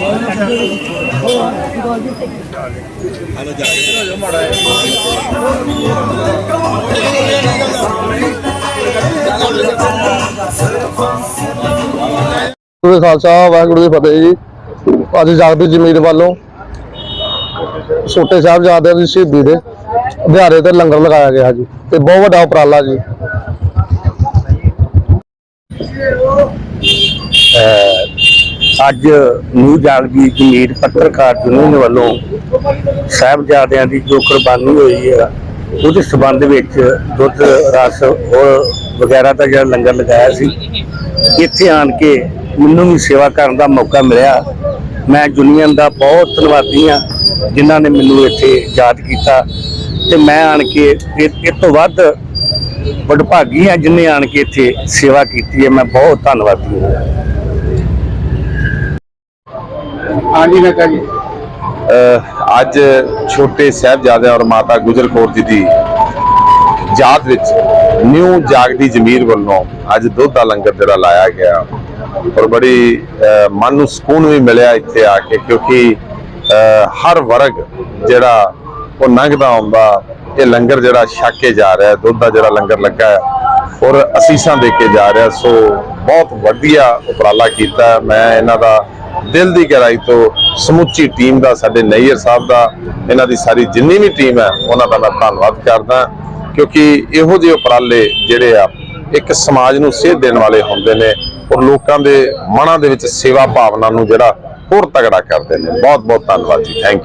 ਵਾਹਿਗੁਰੂ ਜੀ ਕਾ ਖਾਲਸਾ, ਵਾਹਿਗੁਰੂ ਜੀ ਫਤਿਹ ਜੀ। ਅੱਜ ਜਾਗਦੀ ਜ਼ਮੀਰ ਵੱਲੋਂ ਛੋਟੇ ਸਾਹਿਬਜ਼ਾਦਿਆਂ ਦੀ ਸ਼ਹੀਦੀ ਦੇ ਦਿਹਾੜੇ ਤੇ ਲੰਗਰ ਲਗਾਇਆ ਗਿਆ ਜੀ। ਤੇ ਬਹੁਤ ਵੱਡਾ ਉਪਰਾਲਾ ਜੀ। ਅੱਜ ਨਿਊ ਜਾਗਦੀ ਜਮੀਰ ਪੱਤਰਕਾਰ ਯੂਨੀਅਨ ਵੱਲੋਂ ਸਾਹਿਬਜ਼ਾਦਿਆਂ ਦੀ ਜੋ ਕੁਰਬਾਨੀ ਹੋਈ ਹੈ, ਉਹਦੇ ਸਬੰਧ ਵਿੱਚ ਦੁੱਧ, ਰਸ ਹੋਰ ਵਗੈਰਾ ਦਾ ਜਿਹੜਾ ਲੰਗਰ ਲਗਾਇਆ ਸੀ, ਇੱਥੇ ਆਣ ਕੇ ਮੈਨੂੰ ਵੀ ਸੇਵਾ ਕਰਨ ਦਾ ਮੌਕਾ ਮਿਲਿਆ। ਮੈਂ ਯੂਨੀਅਨ ਦਾ ਬਹੁਤ ਧੰਨਵਾਦੀ ਹਾਂ, ਜਿਨ੍ਹਾਂ ਨੇ ਮੈਨੂੰ ਇੱਥੇ ਯਾਦ ਕੀਤਾ। ਤੇ ਮੈਂ ਆਣ ਕੇ ਇਹ ਇਹ ਤੋਂ ਵੱਧ ਵਡਭਾਗੀ ਹਾਂ, ਜਿਨ੍ਹਾਂ ਆਣ ਕੇ ਇੱਥੇ ਸੇਵਾ ਕੀਤੀ ਹੈ, ਮੈਂ ਬਹੁਤ ਧੰਨਵਾਦੀ ਹਾਂ। ਹਾਂਜੀ ਨਕਾ ਜੀ। ਅੱਜ ਛੋਟੇ ਸਾਹਿਬਜ਼ਾਦੇ ਔਰ ਮਾਤਾ ਗੁਜਰ ਕੌਰ ਜੀ ਦੀ ਯਾਦ ਵਿੱਚ ਨਿਊ ਜਾਗਦੀ ਜ਼ਮੀਰ ਵੱਲੋਂ ਅੱਜ ਦੁੱਧ ਦਾ ਲੰਗਰ ਜਿਹੜਾ ਲਾਇਆ ਗਿਆ ਔਰ ਬੜੀ ਮਨ ਨੂੰ ਸਕੂਨ ਵੀ ਮਿਲਿਆ ਇੱਥੇ ਆ ਕੇ ਕਿਉਂਕਿ, ਅਹ, ਹਰ ਵਰਗ ਜਿਹੜਾ ਉਹ ਲੰਘਦਾ ਆਉਂਦਾ, ਇਹ ਲੰਗਰ ਜਿਹੜਾ ਛੱਕ ਕੇ ਜਾ ਰਿਹਾ, ਦੁੱਧ ਦਾ ਜਿਹੜਾ ਲੰਗਰ ਲੱਗਾ ਹੈ ਔਰ ਅਸੀਸਾਂ ਦੇ ਕੇ ਜਾ ਰਿਹਾ, ਸੋ ਬਹੁਤ ਵਧੀਆ ਉਪਰਾਲਾ ਕੀਤਾ ਮੈਂ ਇਹਨਾਂ ਦਾ ਦਿਲ ਦੀ ਗਹਿਰਾਈ ਤੋਂ ਸਮੁੱਚੀ ਟੀਮ ਦਾ, ਸਾਡੇ ਨਈਅਰ ਸਾਹਿਬ ਦਾ, ਇਹਨਾਂ ਦੀ ਸਾਰੀ ਜਿੰਨੀ ਵੀ ਟੀਮ ਹੈ, ਉਹਨਾਂ ਦਾ ਮੈਂ ਧੰਨਵਾਦ ਕਰਦਾ ਕਿਉਂਕਿ ਇਹੋ ਜਿਹੇ ਉਪਰਾਲੇ ਜਿਹੜੇ ਆ, ਇੱਕ ਸਮਾਜ ਨੂੰ ਸੇਧ ਦੇਣ ਵਾਲੇ ਹੁੰਦੇ ਨੇ ਔਰ ਲੋਕਾਂ ਦੇ ਮਨਾਂ ਦੇ ਵਿੱਚ ਸੇਵਾ ਭਾਵਨਾ ਨੂੰ ਜਿਹੜਾ ਹੋਰ ਤਗੜਾ ਕਰਦੇ ਨੇ। ਬਹੁਤ ਬਹੁਤ ਧੰਨਵਾਦ ਜੀ। ਥੈਂਕ